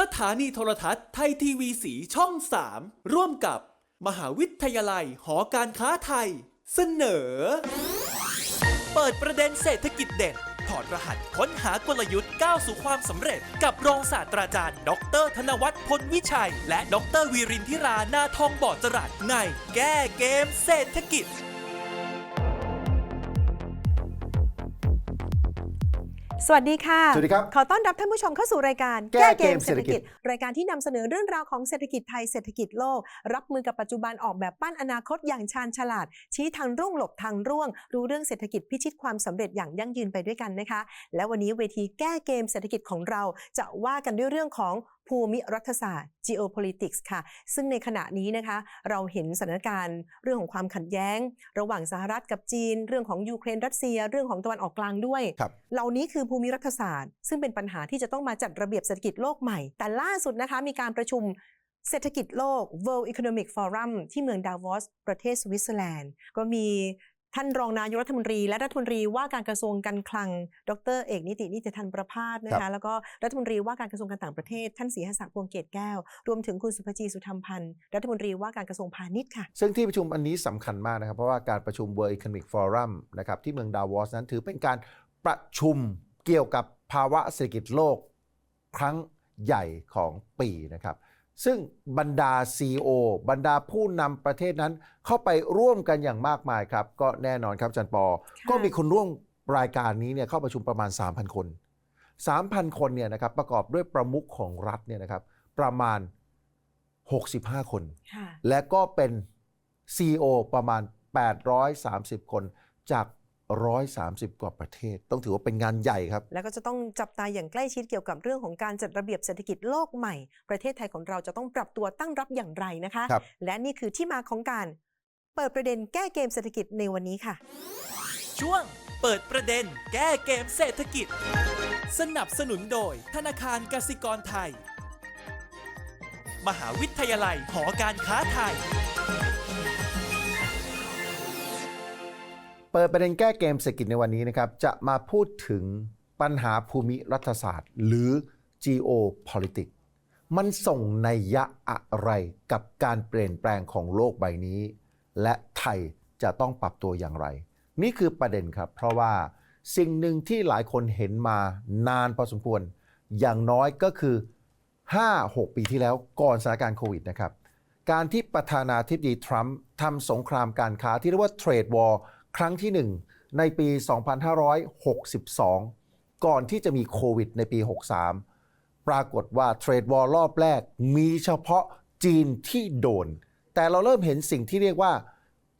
สถานีโทรทัศน์ไทยทีวีสีช่อง 3 ร่วมกับ มหาวิทยาลัยหอการค้าไทย เสนอ เปิดประเด็นเศรษฐกิจเด่น ถอดรหัสค้นหากลยุทธ์ก้าวสู่ความสำเร็จ กับรองศาสตราจารย์ ดร ธนวัฒน์พลวิชัย และดรวีรินทิรานาทองบ่อจรัสในแก้เกมเศรษฐกิจ สวัสดีค่ะ สวัสดีครับ ขอต้อนรับท่านผู้ชมเข้าสู่รายการแก้เกมเศรษฐกิจ รายการที่นำเสนอเรื่องราวของเศรษฐกิจไทยเศรษฐกิจโลก รับมือกับปัจจุบันออกแบบปั้นอนาคตอย่างชาญฉลาด ชี้ทางรุ่งหลบทางร่วง รู้เรื่องเศรษฐกิจพิชิตความสำเร็จอย่างยั่งยืนไปด้วยกันนะคะ และวันนี้เวทีแก้เกมเศรษฐกิจของเราจะว่ากันด้วยเรื่องของ ภูมิรัฐศาสตร์ geopolitics ค่ะ ซึ่งในขณะนี้นะคะ เราเห็นสถานการณ์เรื่องของความขัดแย้ง ระหว่างสหรัฐกับจีน เรื่องของยูเครนรัสเซีย เรื่องของตะวันออกกลางด้วยครับเหล่านี้คือภูมิรัฐศาสตร์ ซึ่งเป็นปัญหาที่จะต้องมาจัดระเบียบเศรษฐกิจโลกใหม่ แต่ล่าสุดนะคะมีการประชุมเศรษฐกิจโลก World Economic Forum ที่เมืองดาวอส ประเทศสวิตเซอร์แลนด์ ก็มี ท่านรองนายกรัฐมนตรี และรัฐมนตรีว่าการกระทรวงการคลัง ดรเอกนิตินิติธันประพาสนะครัคะบแล้วก็รัฐมนตรีว่าการกระทรวงการต่างประเทศ ท่านศรีหศักดิ์พวงเกตแก้ว รวมถึงคุณสุภจีสุธรรมพันธ์รัฐมนตรีว่าการกระทรวงพาณิชย์ค่ะ ซึ่งที่ประชุมอันนี้สำคัญมากนะครับ เพราะว่าการประชุม World Economic Forum นะครับที่เมืองดาวอสนั้นถือเป็นการประชุมเกี่ยวกับภาวะเศรษฐกิจโลกครั้งใหญ่ของปีนะครับ ซึ่งบรรดา CEO บรรดาผู้นำประเทศนั้นเข้าไปร่วมกันอย่างมากมายครับ ก็แน่นอนครับอาจันปอค่ะก็มีคนร่วมรายการนี้เนี่ยเข้าประชุมประมาณ 3,000 คน 3,000 คนเนี่ยนะครับประกอบด้วยประมุขของรัฐเนี่ยนะครับประมาณ 65 คนค่ะและก็เป็น CEO ประมาณ 830 คนจาก 130 กว่าประเทศ ต้องถือว่าเป็นงานใหญ่ครับ แล้วก็จะต้องจับตาอย่างใกล้ชิดเกี่ยวกับเรื่องของการจัดระเบียบเศรษฐกิจโลกใหม่ ประเทศไทยของเราจะต้องปรับตัวตั้งรับอย่างไรนะคะครับและนี่คือที่มาของการเปิดประเด็นแก้เกมเศรษฐกิจในวันนี้ค่ะ ช่วงเปิดประเด็น แก้เกมเศรษฐกิจ สนับสนุนโดย ธนาคารกสิกรไทย มหาวิทยาลัยหอการค้าไทย เปิดประเด็นแก้เกมเศรษฐกิจในวันนี้นะครับ จะมาพูดถึงปัญหาภูมิรัฐศาสตร์ หรือ geopolitics มันส่งนัยยะอะไรกับการเปลี่ยนแปลงของโลกใบนี้ และไทยจะต้องปรับตัวอย่างไร นี่คือประเด็นครับ เพราะว่าสิ่งหนึ่งที่หลายคนเห็นมานานพอสมควร อย่างน้อยก็คือ 5-6 ปีที่แล้วก่อนสถานการณ์โควิดนะครับ การที่ประธานาธิบดีทรัมป์ทำสงครามการค้าที่เรียกว่าเทรดวอร์ ครั้งที่ 1 ในปี 2562 ก่อนที่จะมีโควิดในปี 63 ปรากฏว่าเทรดวอร์รอบแรกมีเฉพาะจีนที่โดน แต่เราเริ่มเห็นสิ่งที่เรียกว่า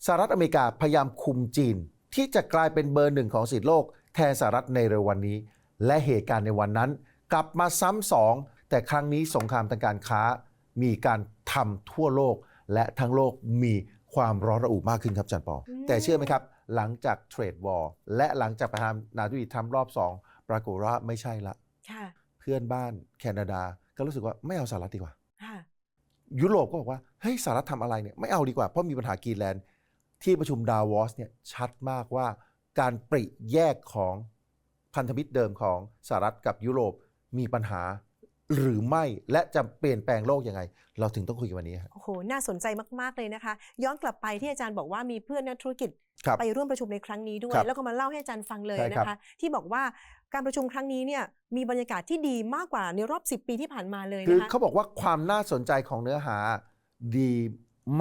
สหรัฐอเมริกาพยายามคุมจีน ที่จะกลายเป็นเบอร์หนึ่งของสิทธิโลกแทนสหรัฐในเร็ววันนี้ และเหตุการณ์ในวันนั้น กลับมาซ้ำสองแต่ครั้งนี้สงครามทางการค้า มีการทำทั่วโลก และทั้งโลกมีความร้อนระอุมากขึ้นครับอาจันปออืมแต่เชื่อไหมครับ หลังจากเทรดวอร์และหลังจากประธานาธิบดีทรัมป์รอบสองปรากฏว่าไม่ใช่ละค่ะเพื่อนบ้านแคนาดาก็รู้สึกว่าไม่เอาสหรัฐดีกว่าค่ะยุโรปก็บอกว่าเฮ้ยสหรัฐทำอะไรเนี่ยไม่เอาดีกว่าเพราะมีปัญหากรีนแลนด์ที่ประชุมดาวอสเนี่ยชัดมากว่าการปริแยกของพันธมิตรเดิมของสหรัฐกับยุโรปมีปัญหา หรือไม่และจะเปลี่ยนแปลงโลกยังไง เราถึงต้องคุยกันวันนี้ครับโอ้โหน่าสนใจมากๆเลยนะคะ ย้อนกลับไปที่อาจารย์บอกว่ามีเพื่อนนักธุรกิจครับไปร่วมประชุมในครั้งนี้ด้วยครับแล้วก็มาเล่าให้อาจารย์ฟังเลยใช่นะครับคะ ที่บอกว่าการประชุมครั้งนี้เนี่ยมีบรรยากาศที่ดีมากกว่าในรอบ 10 ปีที่ผ่านมาเลยคือนะคะเขาบอกว่าความน่าสนใจของเนื้อหาดี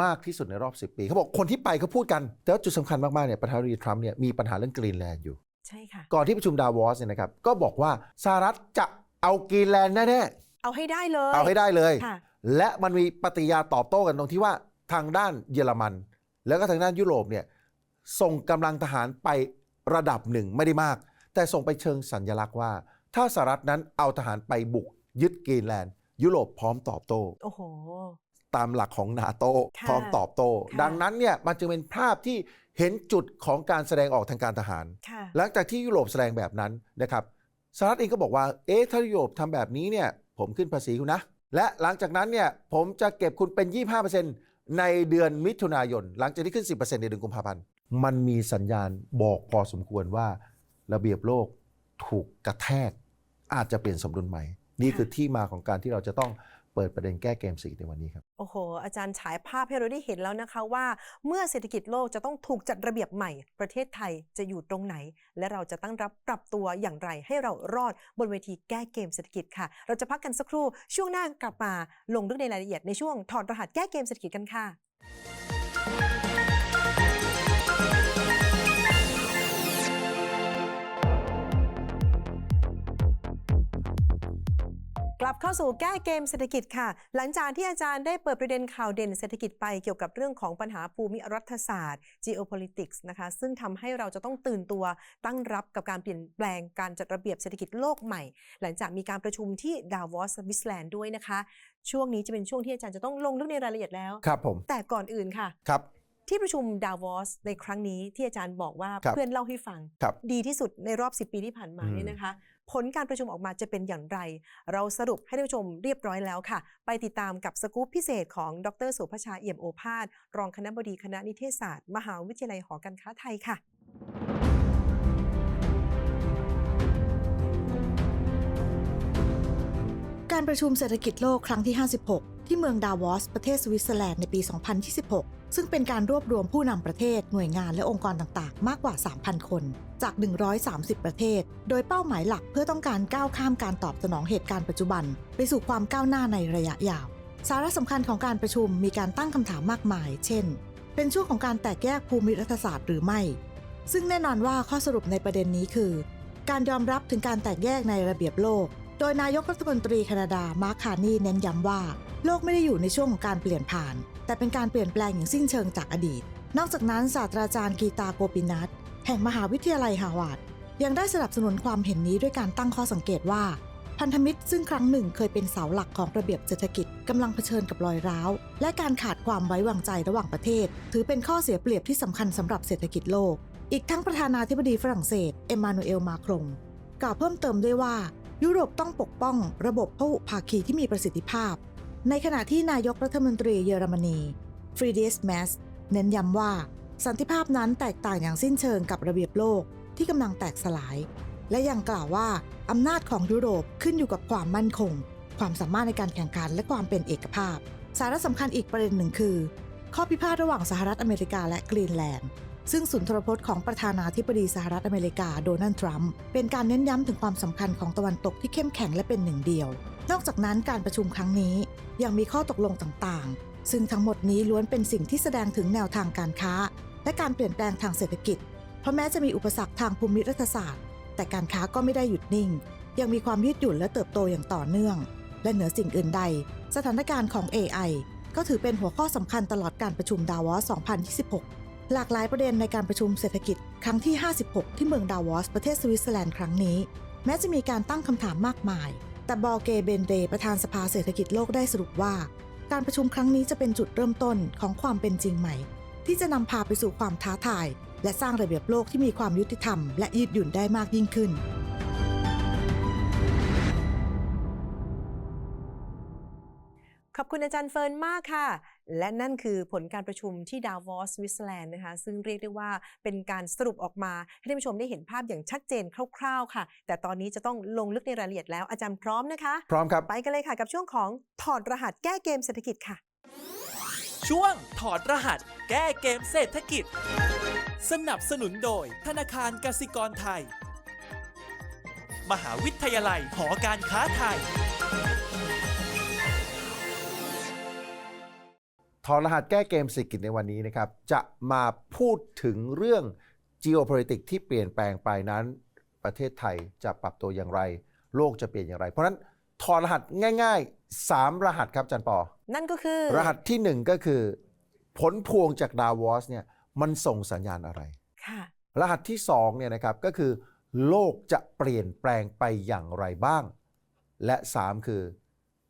มากที่สุดในรอบ 10 ปี เขาบอกคนที่ไปเขาพูดกัน แต่ว่าจุดสำคัญมาก ๆ เนี่ยประธานาธิบดีทรัมป์เนี่ยมีปัญหาเรื่องกรีนแลนด์อยู่ ใช่ค่ะ ก่อนที่ประชุมดาวอสเนี่ยนะครับ ก็บอกว่าสหรัฐจะ เอากรีนแลนด์แน่เอาให้ได้เลยๆเอาให้ได้เลย ค่ะ และมันมีปฏิกิริยาตอบโต้กันตรงที่ว่าทางด้านเยอรมัน แล้วก็ทางด้านยุโรปเนี่ยส่งกำลังทหารไประดับหนึ่งไม่ได้มาก แต่ส่งไปเชิงสัญญลักษณ์ว่า ถ้าสหรัฐนั้นเอาทหารไปบุกยึดกรีนแลนด์ ยุโรปพร้อมตอบโต้ โอ้โห ตามหลักของนาโตค่ะพร้อมตอบโต้ ค่ะ ดังนั้นเนี่ยมันจึงเป็นภาพที่เห็นจุดของการแสดงออกทางการทหาร ค่ะ หลังจากที่ยุโรปแสดงแบบนั้นนะครับ สหรัฐเองก็บอกว่า เอ๊ะถ้ายุโรปทำแบบนี้เนี่ย ผมขึ้นภาษีคุณนะ และหลังจากนั้นเนี่ย ผมจะเก็บคุณเป็น 25%ในเดือนมิถุนายน หลังจากที่ขึ้น 10%ในเดือนกุมภาพันธ์ มันมีสัญญาณบอกพอสมควรว่า ระเบียบโลกถูกกระแทก อาจจะเปลี่ยนสมดุลใหม่ นี่คือที่มาของการที่เราจะต้อง เปิดประเด็นแก้เกมสิในวันนี้ครับ โอ้โห อาจารย์ฉายภาพให้เราได้เห็นแล้วนะคะว่า เมื่อเศรษฐกิจโลกจะต้องถูกจัดระเบียบใหม่ ประเทศไทยจะอยู่ตรงไหน และเราจะตั้งรับปรับตัวอย่างไรให้เรารอดบนเวทีแก้เกมเศรษฐกิจค่ะ เราจะพักกันสักครู่ช่วงหน้ากลับมาลงลึกในรายละเอียดในช่วงถอดรหัสแก้เกมเศรษฐกิจกันค่ะ กลับเข้าสู่แก้เกมเศรษฐกิจค่ะ หลังจากที่อาจารย์ได้เปิดประเด็นข่าวเด่นเศรษฐกิจไปเกี่ยวกับเรื่องของปัญหาภูมิรัฐศาสตร์ geopolitics นะคะ ซึ่งทำให้เราจะต้องตื่นตัวตั้งรับกับการเปลี่ยนแปลงการจัดระเบียบเศรษฐกิจโลกใหม่ หลังจากมีการประชุมที่ดาวอสสวิตเซอร์แลนด์ด้วยนะคะ ช่วงนี้จะเป็นช่วงที่อาจารย์จะต้องลงลึกในรายละเอียดแล้ว ครับผม แต่ก่อนอื่นค่ะ ครับที่ประชุมดาวอสในครั้งนี้ที่อาจารย์บอกว่าครับเพื่อนเล่าให้ฟังครับดีที่สุดในรอบ 10 ปีที่ผ่านมาอืมเนี่ยนะคะผลการประชุมออกมาจะเป็นอย่างไร เราสรุปให้ท่านผู้ชมเรียบร้อยแล้วค่ะ ไปติดตามกับสกู๊ปพิเศษของดรสุภชาเอี่ยมโอภาสรองคณบดีคณะนิเทศศาสตร์ มหาวิทยาลัยหอการค้าไทยค่ะการประชุมเศรษฐกิจโลกครั้งที่ 56 ที่เมืองดาวอส ประเทศสวิตเซอร์แลนด์ในปี 2026 ซึ่งเป็นการรวบรวมผู้นำประเทศหน่วยงานและองค์กรต่างๆ มากกว่า 3,000 คน จาก 130 ประเทศ โดยเป้าหมายหลักเพื่อต้องการก้าวข้ามการตอบสนองเหตุการณ์ปัจจุบัน ไปสู่ความก้าวหน้าในระยะยาว สาระสำคัญของการประชุมมีการตั้งคำถามมากมาย เช่น เป็นช่วงของการแตกแยกภูมิรัฐศาสตร์หรือไม่ ซึ่งแน่นอนว่าข้อสรุปในประเด็นนี้คือ การยอมรับถึงการแตกแยกในระเบียบโลก โดยนายกรัฐมนตรีแคนาดามาร์คคาร์นีเน้นย้ำว่า โลกไม่ได้อยู่ในช่วงของการเปลี่ยนผ่าน แต่เป็นการเปลี่ยนแปลงอย่างสิ้นเชิงจากอดีต นอกจากนั้นศาสตราจารย์กีตาโกปินัทแห่งมหาวิทยาลัยฮาวาดยังได้สนับสนุนความเห็นนี้ด้วยการตั้งข้อสังเกตว่า พันธมิตรซึ่งครั้งหนึ่งเคยเป็นเสาหลักของระเบียบเศรษฐกิจกำลังเผชิญกับรอยร้าว และการขาดความไว้วางใจระหว่างประเทศ ถือเป็นข้อเสียเปรียบที่สำคัญสำหรับเศรษฐกิจโลก อีกทั้งประธานาธิบดีฝรั่งเศสเอมมานูเอลมาครงกล่าวเพิ่มเติมด้วยว่า ยุโรปต้องปกป้อง ระบบพหุภาคีที่มีประสิทธิภาพ ในขณะที่นายกรัฐมนตรีเยอรมนีฟรีดิสแมสเน้นย้ำว่า สันติภาพนั้นแตกต่างอย่างสิ้นเชิงกับระเบียบโลกที่กำลังแตกสลาย และยังกล่าวว่าอำนาจของยุโรปขึ้นอยู่กับความมั่นคง ความสามารถในการแข่งขันและความเป็นเอกภาพ สาระสำคัญอีกประเด็นหนึ่งคือ ข้อพิพาทระหว่างสหรัฐอเมริกาและกรีนแลนด์ ซึ่งสุนทรพจน์ของประธานาธิบดีสหรัฐอเมริกาโดนัลด์ทรัมป์เป็นการเน้นย้ำถึงความสำคัญของตะวันตกที่เข้มแข็งและเป็นหนึ่งเดียว นอกจากนั้นการประชุมครั้งนี้ยังมีข้อตกลงต่างๆ ซึ่งทั้งหมดนี้ล้วนเป็นสิ่งที่แสดงถึงแนวทางการค้า และการเปลี่ยนแปลงทางเศรษฐกิจ เพราะแม้จะมีอุปสรรคทางภูมิรัฐศาสตร์ แต่การค้าก็ไม่ได้หยุดนิ่ง ยังมีความยืดหยุ่นและเติบโตอย่างต่อเนื่อง และเหนือสิ่งอื่นใด สถานการณ์ของ AI ก็ถือเป็นหัวข้อสำคัญตลอดการประชุมดาวอส2026 หลากหลายประเด็นในการประชุมเศรษฐกิจครั้งที่ 56 ที่เมืองดาวอส ประเทศสวิตเซอร์แลนด์ครั้งนี้ แม้จะมีการตั้งคำถามมากมาย แต่บอเกเบนเดประธานสภาเศรษฐกิจโลกได้สรุปว่า การประชุมครั้งนี้จะเป็นจุดเริ่มต้นของความเป็นจริงใหม่ ที่จะนำพาไปสู่ความท้าทาย และสร้างระเบียบโลกที่มีความยุติธรรม และยืดหยุ่นได้มากยิ่งขึ้น ขอบคุณอาจารย์เฟิร์นมากค่ะ และนั่นคือผลการประชุมที่ดาวอสสวิตเซอร์แลนด์นะคะ ซึ่งเรียกได้ว่าเป็นการสรุปออกมา ให้ท่านผู้ชมได้เห็นภาพอย่างชัดเจนคร่าวๆค่ะ แต่ตอนนี้จะต้องลงลึกในรายละเอียดแล้วอาจารย์พร้อมนะคะ พร้อมครับ ไปกันเลยค่ะกับช่วงของถอดรหัสแก้เกมเศรษฐกิจค่ะ ช่วงถอดรหัส แก้เกมเศรษฐกิจ สนับสนุนโดยธนาคารกสิกรไทย มหาวิทยาลัยหอการค้าไทย อดรหัสแก้เกมเศรษฐกิจในวันนี้นะครับ จะมาพูดถึงเรื่อง geopolitics ที่เปลี่ยนแปลงไปนั้น ประเทศไทยจะปรับตัวอย่างไร โลกจะเปลี่ยนอย่างไร เพราะฉะนั้นถอดรหัสง่ายๆ 3 รหัสครับอาจันปอ นั่นก็คือ รหัสที่ 1 ก็คือ ผลพวงจากดาวอสเนี่ยมันส่งสัญญาณอะไรค่ะรหัสที่2เนี่ยนะครับก็คือ โลกจะเปลี่ยนแปลงไปอย่างไรบ้าง และ 3 คือ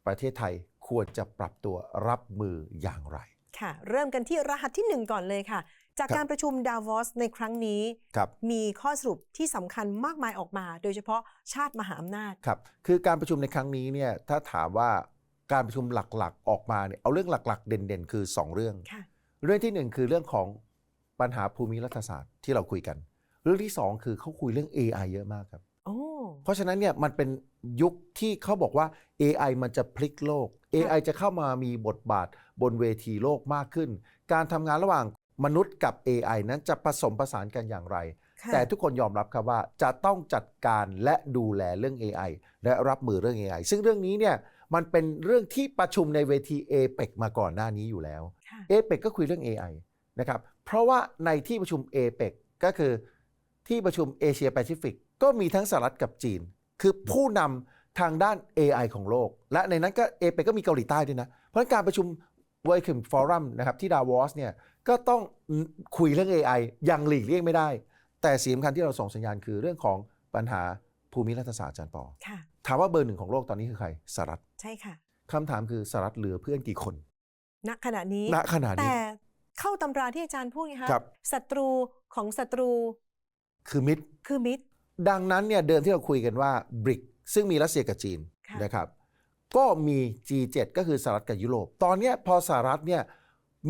ประเทศไทย ควรจะปรับตัวรับมืออย่างไร ค่ะ เริ่มกันที่รหัสที่ 1 ก่อนเลยค่ะ จากครับการประชุมดาวอสในครั้งนี้ครับมีข้อสรุปที่สำคัญมากมายออกมา โดยเฉพาะชาติมหาอำนาจครับ คือการประชุมในครั้งนี้เนี่ยถ้าถามว่าการประชุมหลักๆ ออกมาเนี่ยเอาเรื่องหลักๆ เด่นๆ คือ 2 เรื่องค่ะเรื่องทีหนึ่1 คือเรื่องของปัญหาภูมิรัฐศาสตร์ที่เราคุยกัน เรื่องที่ 2 คือเขาคุยเรื่อง AI เยอะมากครับโอ้ เพราะฉะนั้นเนี่ยมันเป็นยุคที่เขาบอกว่า AI มันจะพลิกโลก AI จะเข้ามามีบทบาทบนเวทีโลกมากขึ้น การทำงานระหว่างมนุษย์กับ AI นั้นจะผสมผสานกันอย่างไรค่ะแต่ทุกคนยอมรับครับว่าจะต้องจัดการและดูแลเรื่อง AI และรับมือเรื่อง AI ซึ่งเรื่องนี้เนี่ยมันเป็นเรื่องที่ประชุมในเวที APEC มาก่อนหน้านี้อยู่แล้วค่ะ APEC ก็คุยเรื่อง AI นะครับ เพราะว่าในที่ประชุม APEC ก็คือที่ประชุมเอเชียแปซิฟิก ก็มีทั้งสหรัฐกับจีน คือผู้นำทางด้าน AI ของโลก และในนั้นก็ APEC ก็มีเกาหลีใต้ด้วยนะ เพราะฉะนั้นการประชุม World Economic Forum นะครับที่ดาวอสเนี่ยก็ต้องคุยเรื่อง AI อย่างหลีกเลี่ยงไม่ได้ แต่สิ่งสำคัญที่เราส่งสัญญาณคือเรื่องของปัญหาภูมิรัฐศาสตร์อาจารย์ปอค่ะถามว่าเบอร์หนึ่งของโลกตอนนี้คือใครสหรัฐใช่ค่ะคำถามคือสหรัฐเหลือเพื่อนกี่คน ณขณะนี้ณขณะนี้แต่เข้าตำราที่อาจารย์พูดไงคะครับศัตรูของศัตรู คือมิตรคือมิตร ดังนั้นเนี่ยเดิมที่เราคุยกันว่า BRIC ซึ่งมีรัสเซียกับจีนค่ะนะครับก็มี G7 ก็คือสหรัฐกับยุโรป ตอนเนี้ยพอสหรัฐเนี่ย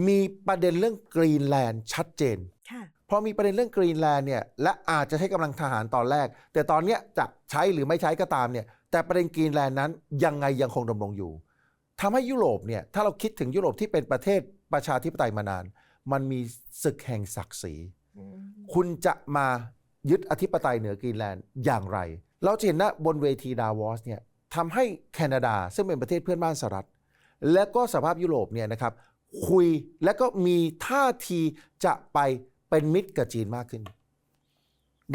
มีประเด็นเรื่องกรีนแลนด์ชัดเจนค่ะพอมีประเด็นเรื่องกรีนแลนด์เนี่ยและอาจจะใช้กำลังทหารตอนแรก แต่ตอนเนี้ยจะใช้หรือไม่ใช้ก็ตามเนี่ยแต่ประเด็นกรีนแลนด์นั้นยังไงยังคงดำรงอยู่ทำให้ยุโรปเนี่ยถ้าเราคิดถึงยุโรปที่เป็นประเทศประชาธิปไตยมานาน มันมีศึกแห่งศักดิ์ศรี คุณจะมา ยึดอธิปไตยเหนือกรีนแลนด์อย่างไร เราจะเห็นนะบนเวทีดาวอสเนี่ยทำให้แคนาดาซึ่งเป็นประเทศเพื่อนบ้านสหรัฐ และก็สภาพยุโรปเนี่ยนะครับคุยและก็มีท่าทีจะไปเป็นมิตรกับจีนมากขึ้น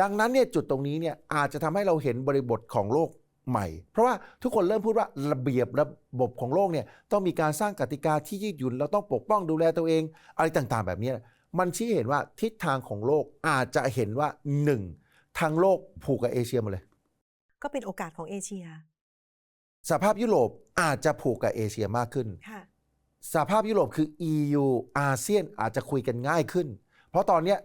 ดังนั้นเนี่ยจุดตรงนี้เนี่ยอาจจะทำให้เราเห็นบริบทของโลกใหม่ เพราะว่าทุกคนเริ่มพูดว่าระเบียบระบบของโลกเนี่ยต้องมีการสร้างกติกาที่ยืดหยุ่นเราต้องปกป้องดูแลตัวเอง อะไรต่างๆ แบบนี้ มันชี้เห็นว่าทิศทางของโลกอาจจะเห็นว่าหนึ่งทางโลกผูกกับเอเชียหมาเลย ก็เป็นโอกาสของเอเชียสหภาพยุโรปอาจจะผูกกับเอเชียมากขึ้นค่ะสหภาพยุโรปคือ EU อาเซียนอาจจะคุยกันง่ายขึ้น เพราะตอนเนี้ย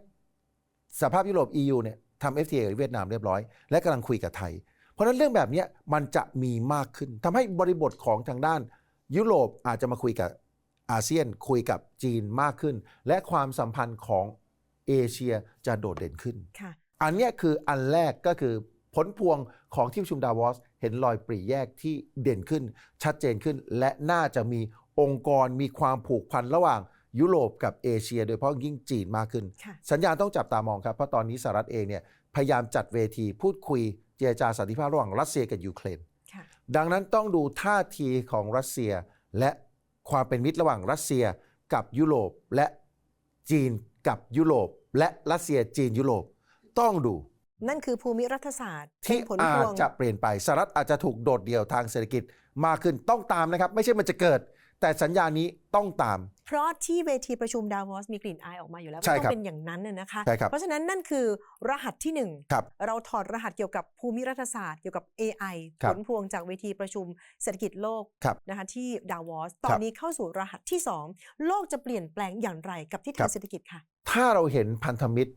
สหภาพยุโรป EU เนี่ยทำ FTA กับเวียดนามเรียบร้อย และกำลังคุยกับไทย เพราะฉะนั้นเรื่องแบบเนี้ยมันจะมีมากขึ้นทำให้บริบทของทางด้านยุโรปอาจจะมาคุยกับ อาเซียนคุยกับจีนมากขึ้น และความสัมพันธ์ของเอเชียจะโดดเด่นขึ้นค่ะอันเนี้ยคืออันแรกก็คือผลพวงของที่ประชุมดาวอส เห็นรอยปรีแยกที่เด่นขึ้น ชัดเจนขึ้น และน่าจะมีองค์กรมีความผูกพันระหว่างยุโรปกับเอเชีย โดยเฉพาะยิ่งจีนมากขึ้นค่ะสัญญาณต้องจับตามองครับ เพราะตอนนี้สหรัฐเองเนี่ยพยายามจัดเวทีพูดคุยเจรจาสันติภาพระหว่างรัสเซียกับยูเครนค่ะดังนั้นต้องดูท่าทีของรัสเซียและ ความเป็นมิตรระหว่างรัสเซียกับยุโรปและจีนกับยุโรป และรัสเซียจีนยุโรปต้องดู นั่นคือภูมิรัฐศาสตร์ที่เป็นผลอาพจวงจะเปลี่ยนไปสหรัฐอาจจะถูกโดดเดี่ยวทางเศรษฐกิจมากขึ้นต้องตามนะครับ ไม่ใช่มันจะเกิด แต่สัญญานี้ต้องตาม เพราะที่เวทีประชุมดาวอสมีกลิ่นอายออกมาอยู่แล้วใช่ว่าต้อครับงเป็นอย่างนั้นน่ะนะคะใช่ครับเพราะฉะนั้นนั่นคือรหัสที่หนึ่งครับเราถอดรหัสเกี่ยวกับภูมิรัฐศาสตร์เกี่ยวกับ AI ครัผบลพวงจากเวทีประชุมเศรษฐกิจโลกครับนะคะที่ดาวอสครับตอนนี้เข้าสู่รหัสที่ 2 โลกจะเปลี่ยนแปลงอย่างไรกับทิศครัทางบเศรษฐกิจค่ะ ถ้าเราเห็นพันธมิตร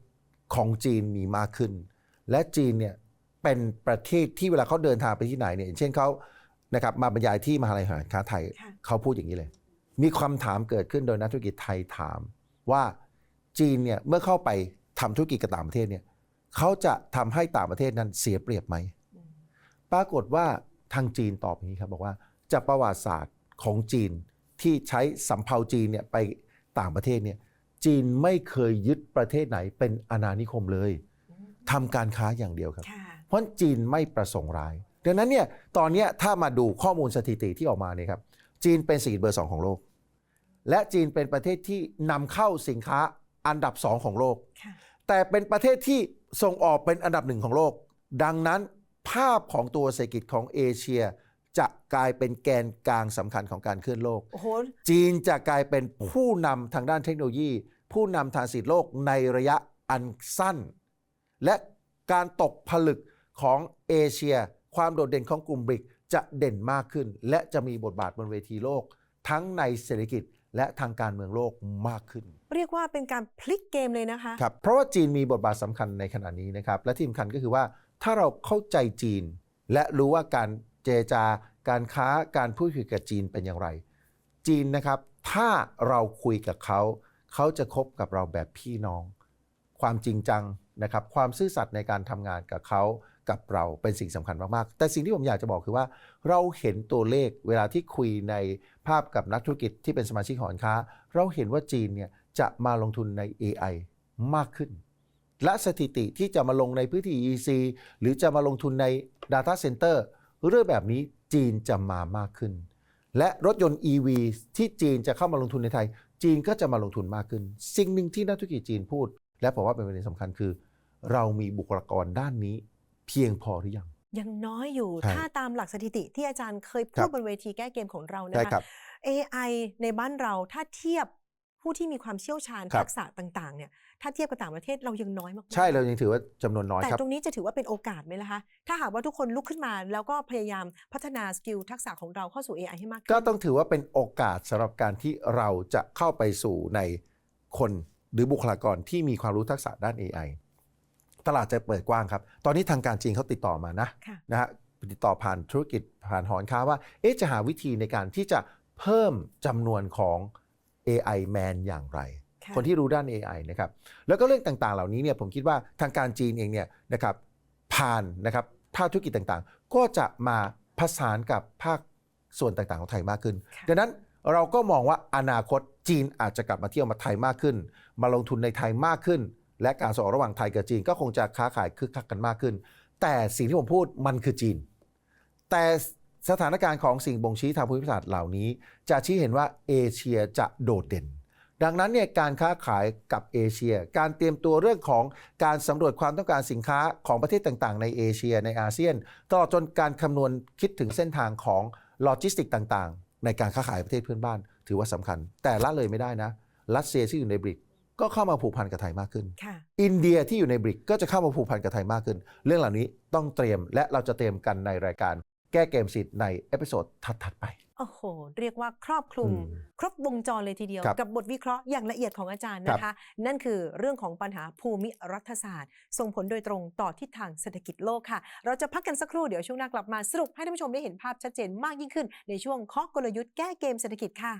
ของจีนมีมากขึ้น และจีนเนี่ยเป็นประเทศที่เวลาเขาเดินทางไปที่ไหนเนี่ยอย่างเช่นเขา นะครับมาบรรยายที่มหาลัยหาการค้าไทยค่ะเขาพูดอย่างนี้เลย มีความถามเกิดขึ้นโดยนักธุรกิจไทยถามว่าจีนเนี่ยเมื่อเข้าไปทำธุรกิจกับต่างประเทศเนี่ยเขาจะทำให้ต่างประเทศนั้นเสียเปรียบไหมปรากฏว่าทางจีนตอบอย่างนี้ครับบอกว่าจากประวัติศาสตร์ของจีนที่ใช้สำเภาจีนเนี่ยไปต่างประเทศเนี่ยจีนไม่เคยยึดประเทศไหนเป็นอาณานิคมเลยทำการค้าอย่างเดียวครับค่ะเพราะจีนไม่ประสงค์ร้าย ดังนั้นเนี่ยตอนเนี้ยถ้ามาดูข้อมูลสถิติที่ออกมาเนี่ยครับจีนเป็นสี่เบอร์สองของโลก และจีนเป็นประเทศที่นำเข้าสินค้าอันดับสองของโลกค่ะแต่เป็นประเทศที่ส่งออกเป็นอันดับหนึ่งของโลก ดังนั้นภาพของตัวเศรษฐกิจของเอเชียจะกลายเป็นแกนกลางสำคัญของการเคลื่อนโลกโอ้โหจีนจะกลายเป็นผู้นำทางด้านเทคโนโลยี ผู้นำทางเศรษฐกิจโลกในระยะอันสั้น และการตกผลึกของเอเชีย ความโดดเด่นของกลุ่มบริกจะเด่นมากขึ้น และจะมีบทบาทบนเวทีโลก ทั้งในเศรษฐกิจและทางการเมืองโลกมากขึ้น เรียกว่าเป็นการพลิกเกมเลยนะคะครับเพราะว่าจีนมีบทบาทสำคัญในขณะนี้นะครับและที่สำคัญก็คือว่าถ้าเราเข้าใจจีน และรู้ว่าการเจรจาการค้าการพูดคุยกับจีนเป็นอย่างไร จีนนะครับถ้าเราคุยกับเขาเขาจะคบกับเราแบบพี่น้อง ความจริงจังนะครับความซื่อสัตย์ในการทำงานกับเขา กับเราเป็นสิ่งสำคัญมาก ๆ แต่สิ่งที่ผมอยากจะบอกคือว่า เราเห็นตัวเลขเวลาที่คุยในภาพกับนักธุรกิจที่เป็นสมาชิกหอค้า เราเห็นว่าจีนเนี่ยจะมาลงทุนใน AI มากขึ้น และสถิติที่จะมาลงในพื้นที่ EC หรือจะมาลงทุนใน Data Center เรื่องแบบนี้จีนจะมามากขึ้น และรถยนต์ EV ที่จีนจะเข้ามาลงทุนในไทย จีนก็จะมาลงทุนมากขึ้น สิ่งหนึ่งที่นักธุรกิจจีนพูด และผมว่าเป็นประเด็นสำคัญคือ เรามีบุคลากรด้านนี้ เพียงพอหรือยัง ยังน้อยอยู่ใช่ถ้าตามหลักสถิติที่อาจารย์เคยคพูรัดบบนเวทีแก้เกมของเรานะใช่คะครับ AI ในบ้านเราถ้าเทียบผู้ที่มีความเชี่ยวชาญครับทักษะต่างๆเนี่ยถ้าเทียบกับต่างประเทศเรายังน้อยมากๆใช่เรายังถือว่าจำนวนน้อยแต่ครับตรงนี้จะถือว่าเป็นโอกาสไหมล่ะคะถ้าหากว่าทุกคนลุกขึ้นมาแล้วก็พยายามพัฒนาสกิลทักษะของเราเข้าสู่ AI ให้มากขึ้นก็ต้องถือว่าเป็นโอกาสสำหรับการที่เราจะเข้าไปสู่ในคนหรือบุคลากรที่มีความรู้ทักษะด้าน AI ตลาดจะเปิดกว้างครับ ตอนนี้ทางการจีนเขาติดต่อมานะค่ะนะฮะติดต่อผ่านธุรกิจผ่านหอนค้าว่า เอ๊ะจะหาวิธีในการที่จะเพิ่มจำนวนของ AI man อย่างไรค่ะคนที่รู้ด้าน AI นะครับ แล้วก็เรื่องต่างๆ เหล่านี้เนี่ยผมคิดว่าทางการจีนเองเนี่ยนะครับผ่านนะครับภาคธุรกิจต่างๆ ก็จะมาผสานกับภาคส่วนต่างๆ ของไทยมากขึ้นค่ะดังนั้นเราก็มองว่าอนาคตจีนอาจจะกลับมาเที่ยวมาไทยมากขึ้น มาลงทุนในไทยมากขึ้น และการส่งออกระหว่างไทยกับจีนก็คงจะค้าขายคึกคักกันมากขึ้น แต่สิ่งที่ผมพูดมันคือจีน แต่สถานการณ์ของสิ่งบ่งชี้ทางภูมิศาสตร์เหล่านี้ จะชี้เห็นว่าเอเชียจะโดดเด่น ดังนั้นเนี่ยการค้าขายกับเอเชีย การเตรียมตัวเรื่องของการสำรวจความต้องการสินค้าของประเทศต่างๆ ในเอเชียในอาเซียนตลอดจนการคำนวณคิดถึงเส้นทางของโลจิสติกต่างๆ ในการค้าขายประเทศเพื่อนบ้าน ถือว่าสำคัญ แต่ละเลยไม่ได้นะรัสเซียที่อยู่ในบริก ก็เข้ามาผูกพันกับไทยมากขึ้นค่ะอินเดียที่อยู่ในบริกก็จะเข้ามาผูกพันกับไทยมากขึ้น เรื่องเหล่านี้ต้องเตรียมและเราจะเตรียมกันในรายการแก้เกมสิทธิ์ในเอพิโซดถัดๆไป โอ้โห เรียกว่าครอบคลุมอืมครบวงจรเลยทีเดียวครับกับบทวิเคราะห์อย่างละเอียดของอาจารย์ครับนะคะ นั่นคือเรื่องของปัญหาภูมิรัฐศาสตร์ ส่งผลโดยตรงต่อทิศทางเศรษฐกิจโลกค่ะ เราจะพักกันสักครู่เดี๋ยวช่วงหน้ากลับมาสรุปให้ท่านผู้ชมได้เห็นภาพชัดเจนมากยิ่งขึ้น ในช่วงเคาะกลยุทธ์แก้เกมเศรษฐกิจค่ะ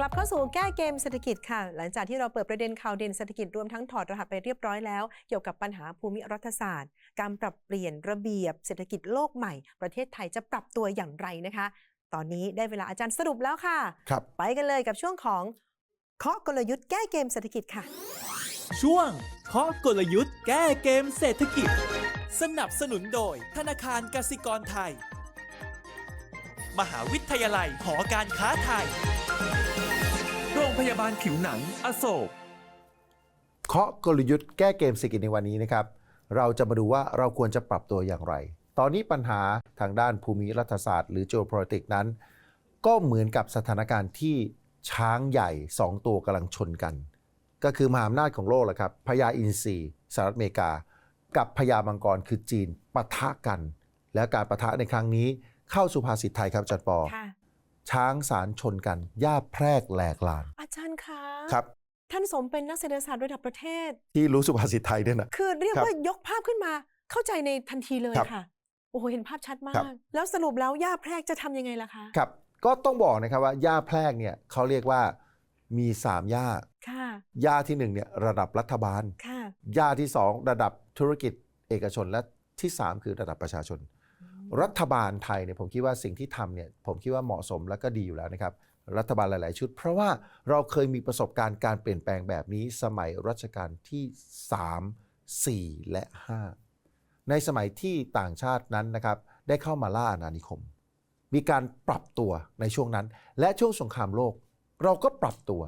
กลับเข้าสู่แก้เกมเศรษฐกิจค่ะ หลังจากที่เราเปิดประเด็นข่าวเด่นเศรษฐกิจรวมทั้งถอดรหัสไปเรียบร้อยแล้ว เกี่ยวกับปัญหาภูมิรัฐศาสตร์ การปรับเปลี่ยนระเบียบเศรษฐกิจโลกใหม่ ประเทศไทยจะปรับตัวอย่างไรนะคะ ตอนนี้ได้เวลาอาจารย์สรุปแล้วค่ะครับไปกันเลยกับช่วงของเคาะกลยุทธ์แก้เกมเศรษฐกิจค่ะ ช่วงเคาะกลยุทธ์แก้เกมเศรษฐกิจ สนับสนุนโดยธนาคารกสิกรไทย มหาวิทยาลัยหอการค้าไทย พยาบาลผิวหนัง อโศก เคาะกลยุทธ์แก้เกมเศรษฐกิจในวันนี้นะครับ เราจะมาดูว่าเราควรจะปรับตัวอย่างไร ตอนนี้ปัญหาทางด้านภูมิรัฐศาสตร์หรือ geopolitics นั้น ก็เหมือนกับสถานการณ์ที่ช้างใหญ่ 2 ตัวกำลังชนกัน ก็คือมหาอำนาจของโลกแหละครับพญาอินทรีสหรัฐอเมริกา กับพญามังกรคือจีนปะทะกัน แล้วการปะทะในครั้งนี้เข้าสุภาษิตไทยครับอาจัดปอ ค่ะ ช้างสารชนกันย่าแพรกแหลกลาน อาจารย์คะครับ ท่านสมเป็นนักเศรษฐศาสตร์ระดับประเทศ ที่รู้สุภาษิตไทยด้วยนะ คือเรียกครับว่ายกภาพขึ้นมาเข้าใจในทันทีเลยครับค่ะ โอ้โหเห็นภาพชัดมาครับกแล้วสรุปแล้วย่าแพรกจะทำยังไงล่ะคะ ครับ ก็ต้องบอกนะครับว่าย่าแพรกเนี่ยเขาเรียกว่ามี3ย่าค่ะย่าที่1เนี่ยระดับรัฐบาลค่ะย่าที่2ระดับธุรกิจเอกชนและที่3คือระดับประชาชน รัฐบาลไทยเนี่ยผมคิดว่าสิ่งที่ทำเนี่ยผมคิดว่าเหมาะสมและก็ดีอยู่แล้วนะครับ รัฐบาลหลาย ๆ ชุด เพราะว่าเราเคยมีประสบการณ์การเปลี่ยนแปลงแบบนี้ สมัยรัชกาลที่ 3 4 และ 5 ในสมัยที่ต่างชาตินั้นนะครับได้เข้ามาล่าอาณานิคม มีการปรับตัวในช่วงนั้น และช่วงสงครามโลก เราก็ปรับตัว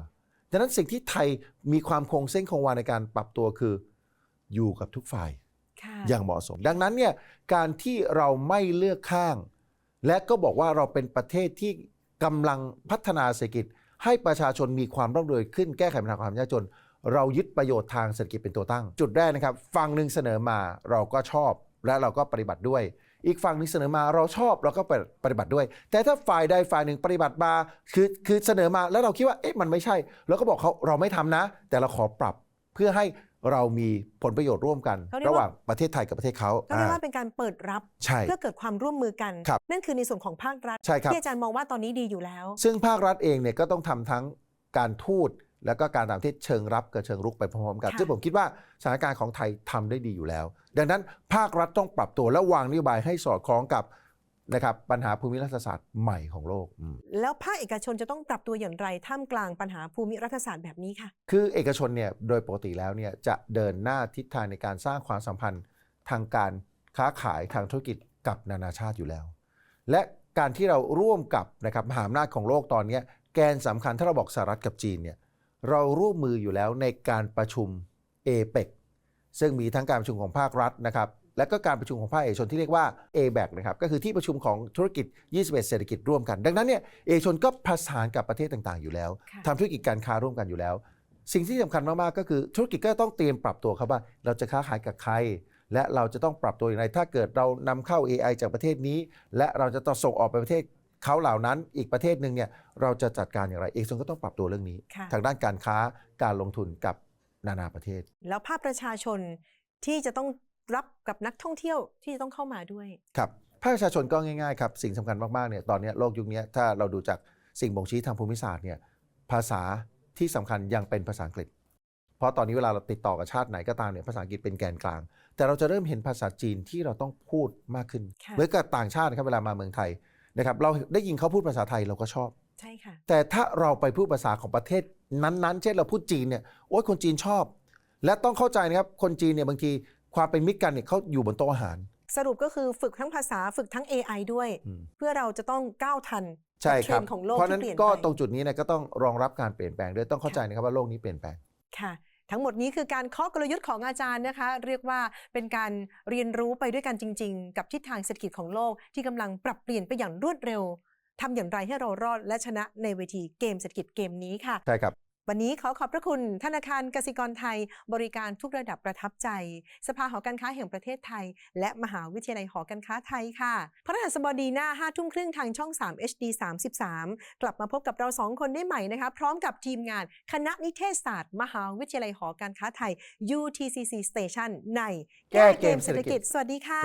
ดังนั้นสิ่งที่ไทยมีความคงเส้นคงวาในการปรับตัวคือ อยู่กับทุกฝ่าย อย่างเหมาะสม ดังนั้นเนี่ยการที่เราไม่เลือกข้าง และก็บอกว่าเราเป็นประเทศที่กำลังพัฒนาเศรษฐกิจ ให้ประชาชนมีความร่ำรวยขึ้นแก้ไขปัญหาความยากจน เรายึดประโยชน์ทางเศรษฐกิจเป็นตัวตั้ง จุดแรกนะครับฝั่งหนึ่งเสนอมาเราก็ชอบ และเราก็ปฏิบัติด้วย อีกฝั่งหนึงเสนอมาเราชอบเราก็ปฏิบัติด้วย แต่ถ้าฝ่ายใดฝ่ายหนึ่งปฏิบัติมาคือคือเสนอมาแล้วเราคิดว่าเอ๊ะมันไม่ใช่เราก็บอกเขาเราไม่ทำนะ แต่เราขอปรับเพื่อให้ เรามีผลประโยชน์ร่วมกันเขาเรียกว่าระหว่างประเทศไทยกับประเทศเขาก็เรียกอ่าว่าเป็นการเปิดรับใช่เพื่อเกิดความร่วมมือกันครับนั่นคือในส่วนของภาครัฐใช่ครับที่อาจารย์มองว่าตอนนี้ดีอยู่แล้ว ซึ่งภาครัฐเองเนี่ยก็ต้องทำทั้งการทูตแล้วก็การต่างประเทศเชิงรับกับเชิงรุกไปพร้อมๆกันค่ะซึ่งผมคิดว่าสถานการณ์ของไทยทำได้ดีอยู่แล้ว ดังนั้นภาครัฐต้องปรับตัวและวางนโยบายให้สอดคล้องกับ นะครับปัญหาภูมิรัฐศาสตร์ใหม่ของโลกอืมแล้วภาคเอกชนจะต้องปรับตัวอย่างไรท่ามกลางปัญหาภูมิรัฐศาสตร์แบบนี้ค่ะ คือเอกชนเนี่ยโดยปกติแล้วเนี่ยจะเดินหน้าทิศทางในการสร้างความสัมพันธ์ทางการค้าขายทางธุรกิจกับนานาชาติอยู่แล้ว และการที่เราร่วมกับนะครับมหาอำนาจของโลกตอนเนี้ยแกนสำคัญถ้าเราบอกสหรัฐกับจีนเนี่ยเราร่วมมืออยู่แล้วในการประชุมเอเปกซึ่งมีทั้งการประชุมของภาครัฐนะครับ และก็การประชุมของภาคเอกชนที่เรียกว่า a b a c นะครับก็คือที่ประชุมของธุรกิจ 21 เศรษฐกิจร่วมกัน ดังนั้นเนี่ยเอกชนก็ประสานกับประเทศต่างๆ อยู่แล้วค่ะทำธุรกิจการค้าร่วมกันอยู่แล้ว สิ่งที่สำคัญมาก ๆ ก็คือธุรกิจก็ต้องเตรียมปรับตัวครับว่า เราจะค้าขายกับใครและเราจะต้องปรับตัวอย่างไร ถ้าเกิดเรานำเข้า AI จากประเทศนี้ และเราจะต้องส่งออกไปประเทศเขาเหล่านั้นอีกประเทศหนึ่งเนี่ยเราจะจัดการอย่างไรเอกชนก็ต้องปรับตัวเรื่องนี้ค่ะทางด้านการค้าการลงทุนกับนานาประเทศ แล้วภาคประชาชนที่จะต้อง รับกับนักท่องเที่ยวที่จะต้องเข้ามาด้วย ครับภาคประชาชนก็ง่ายๆครับสิ่งสำคัญมากๆเนี่ยตอนเนี้ยโลกยุคนี้ถ้าเราดูจากสิ่งบ่งชี้ทางภูมิศาสตร์เนี่ยภาษาที่สำคัญยังเป็นภาษาอังกฤษ เพราะตอนนี้เวลาเราติดต่อกับชาติไหนก็ตามเนี่ยภาษาอังกฤษเป็นแกนกลาง แต่เราจะเริ่มเห็นภาษาจีนที่เราต้องพูดมากขึ้นค่ะเหมือนกับต่างชาตินะครับเวลามาเมืองไทยนะครับเราได้ยินเขาพูดภาษาไทยเราก็ชอบใช่ค่ะแต่ถ้าเราไปพูดภาษาของประเทศนั้นๆ เช่นเราพูดจีนเนี่ยโอ้ยคนจีนชอบ และต้องเข้าใจนะครับคนจีนเนี่ยบางที ความเป็นมิตรกันเนี่ยเขาอยู่บนโต๊ะอาหาร สรุปก็คือฝึกทั้งภาษาฝึกทั้ง AI ด้วย อืม เพื่อเราจะต้องก้าวทันใช่กับเทครรับ นด์ของโลกเพราะฉะที่นั้นเปลี่ยนก็ไปตรงจุดนี้เนี่ยก็ต้องรองรับการเปลี่ยนแปลงด้วยต้องเข้าใจนะครับว่าโลกนี้เปลี่ยนแปลง ค่ะ ทั้งหมดนี้คือการเคาะกลยุทธ์ของอาจารย์นะคะ เรียกว่าเป็นการเรียนรู้ไปด้วยกันจริง ๆ กับทิศทางเศรษฐกิจของโลกที่กำลังปรับเปลี่ยนไปอย่างรวดเร็วทำอย่างไรให้เรารอดและชนะในเวทีเกมเศรษฐกิจเกมนี้ค่ะ ใช่ครับ วันนี้ขอขอบพระคุณธนาคารกสิกรไทย บริการทุกระดับประทับใจ สภาหอการค้าแห่งประเทศไทย และมหาวิทยาลัยหอการค้าไทยค่ะพระหัสบดีหน้า5ทุ่มครึ่งทางช่อง 3 HD 33 กลับมาพบกับเราสองคนได้ใหม่นะคะ พร้อมกับทีมงานคณะนิเทศศาสตร์ มหาวิทยาลัยหอการค้าไทย UTCC Station ในแก้เกมเศรษฐกิจ สวัสดีค่ะ